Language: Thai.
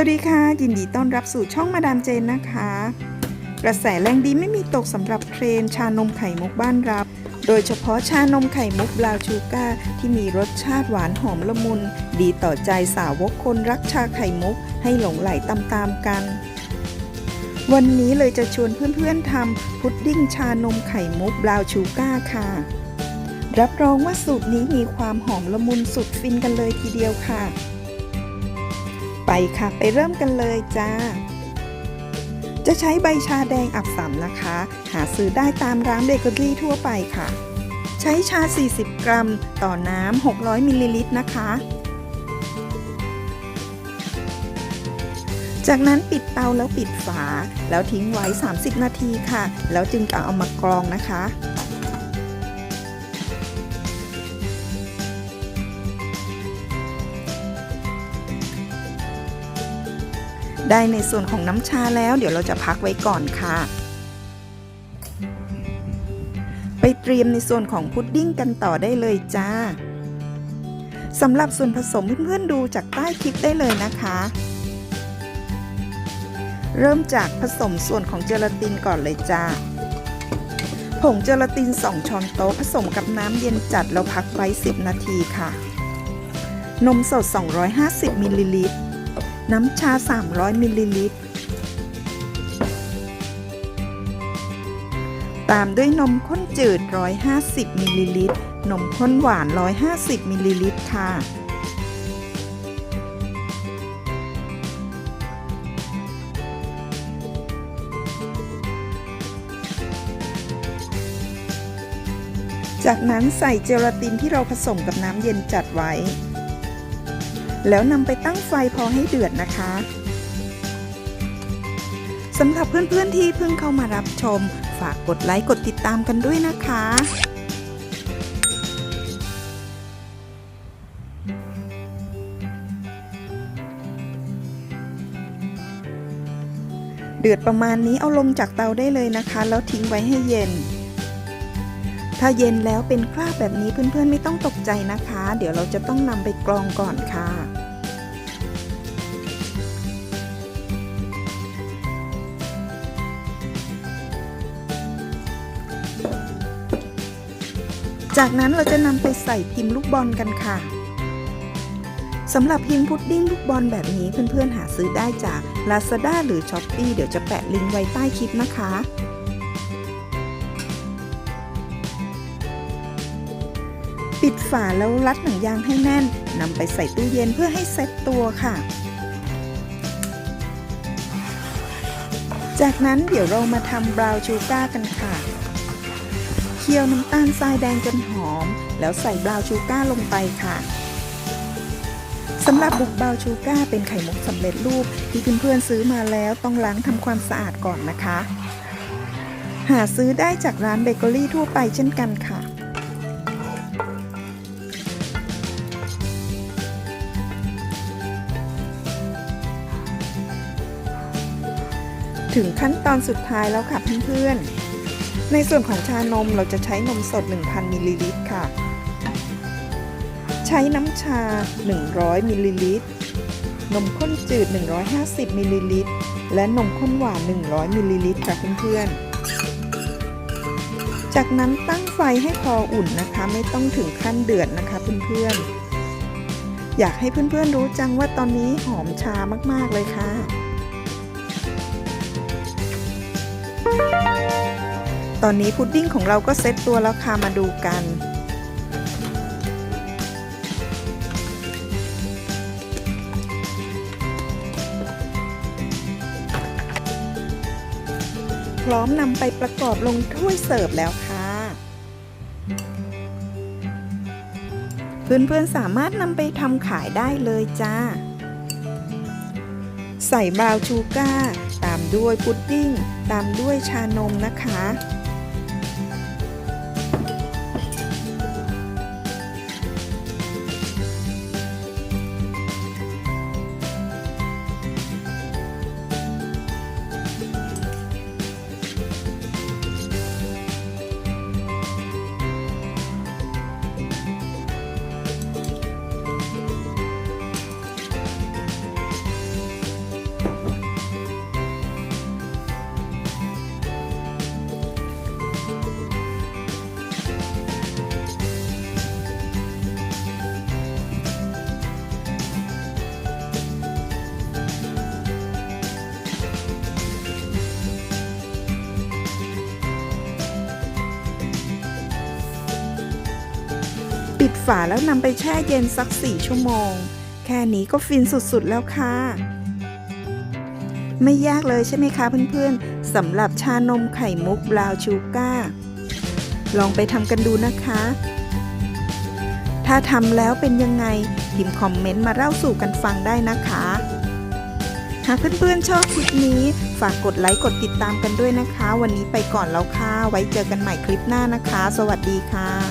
วัสดีค่ะ ยินดีต้อนรับสู่ช่องมาดามเจนนะคะ กระแสแรงดีไม่มีตกสำหรับเทรนชานมไข่มุกบ้านรับ โดยเฉพาะชานมไข่มุกบราวน์ชูการ์ที่มีรสชาติหวานหอมละมุน ดีต่อใจสาวกคนรักชาไข่มุกให้หลงไหลตามๆกัน วันนี้เลยจะชวนเพื่อนๆทำพุดดิ้งชานมไข่มุกบราวน์ชูการ์ค่ะ รับรองว่าสูตรนี้มีความหอมละมุนสุดฟินกันเลยทีเดียวค่ะ ไปค่ะ ไปเริ่มกันเลยจ้า จะใช้ใบชาแดงอับสำนะคะ หาซื้อได้ตามร้านเบเกอรี่ทั่วไปค่ะ ใช้ชา 40 กรัม ต่อน้ำ 600 มิลลิลิตรนะคะ จากนั้นปิดเตาแล้วปิดฝา แล้วทิ้งไว้ 30 นาทีค่ะ แล้วจึงเอามากรองนะคะ ได้ในส่วนของน้ำชาแล้ว เดี๋ยวเราจะพักไว้ก่อนค่ะ ไปเตรียมในส่วนของพุดดิ้งกันต่อได้เลยจ้าสำหรับส่วนผสมเพื่อนๆดูจากใต้คลิปได้เลยนะคะ เริ่มจากผสมส่วนของเจลาตินก่อนเลยจ้าผงเจลาติน 2 ช้อนโต๊ะผสมกับน้ำเย็นจัดแล้วพักไว้ 10 นาทีค่ะ นมสด 250มิลลิลิตร น้ำชา 300 มิลลิลิตร ตามด้วยนมข้นจืด 150 มิลลิลิตร นมข้นหวาน 150 มิลลิลิตร ค่ะ จากนั้นใส่เจลาตินที่เราผสมกับน้ำเย็นจัดไว้ แล้วนำไปตั้ง ไฟพอให้เดือดนะคะสำหรับเพื่อนๆที่เพิ่งเข้ามารับชม ฝากกดไลค์กดติดตามกันด้วยนะคะ เดือดประมาณนี้เอาลงจากเตาได้เลยนะคะ แล้วทิ้งไว้ให้เย็น ถ้าเย็นแล้วเป็นคราบแบบนี้เพื่อนๆไม่ต้องตกใจนะคะ เดี๋ยวเราจะต้องนำไปกรองก่อนค่ะ จากนั้นเราจะนำไปใส่พิมพ์ลูกบอลกันค่ะสำหรับพิมพ์พุดดิ้งลูกบอลแบบนี้เพื่อนๆหาซื้อได้จาก Lazada หรือ s h อ p e e เดี๋ยวจะแปะลิงก์ไว้ใต้คลิปนะคะ ปิดฝาแล้วรัดหนังยางให้แน่นนำไปใส่ตู้เย็นเพื่อให้เซ็ตตัวค่ะ จากนั้นเดี๋ยวเรามาทำบราวน์ชูการ์กันค่ะ คี่ยวน้ำตาลทรายแดงจนหอม แล้วใส่บราวน์ชูการ์ลงไปค่ะสำหรับบุกบราวน์ชูการ์เป็นไข่มุกสำเร็จรูปที่เพื่อนๆซื้อมาแล้วต้องล้างทำความสะอาดก่อนนะคะ หาซื้อได้จากร้านเบเกอรี่ทั่วไปเช่นกันค่ะถึงขั้นตอนสุดท้ายแล้วค่ะเพื่อนๆ ในส่วนของชานมเราจะใช้นมสด 1,000 มิลลิลิตรค่ะ ใช้น้ำชา 100 มิลลิลิตร นมข้นจืด 150 มิลลิลิตร และนมข้นหวาน 100 มิลลิลิตรค่ะเพื่อนๆ จากนั้นตั้งไฟให้พออุ่นนะคะ ไม่ต้องถึงขั้นเดือดนะคะเพื่อนๆ อยากให้เพื่อนๆรู้จังว่าตอนนี้หอมชามากๆเลยค่ะ อนนี้พุดดิ้งของเราก็เซ็ตตัวแล้วค่ะมาดูกัน พร้อมนำไปประกอบลงถ้วยเสิร์ฟแล้วค่ะ เพื่อนๆสามารถนำไปทำขายได้เลยจ้า ใส่บราวน์ชูการ์ตามด้วยพุดดิ้ง ตามด้วยชานมนะคะ ปิดฝาแล้วนำไปแช่เย็นสัก 4 ชั่วโมง แค่นี้ก็ฟินสุดๆแล้วค่ะ ไม่ยากเลยใช่ไหมคะเพื่อนๆสำหรับชานมไข่มุกบราวน์ชูการ์ลองไปทำกันดูนะคะ ถ้าทำแล้วเป็นยังไงพิมพ์คอมเมนต์มาเล่าสู่กันฟังได้นะคะ หากเพื่อนๆชอบคลิปนี้ ฝากกดไลค์กดติดตามกันด้วยนะคะ วันนี้ไปก่อนแล้วค่ะ ไว้เจอกันใหม่คลิปหน้านะคะ สวัสดีค่ะ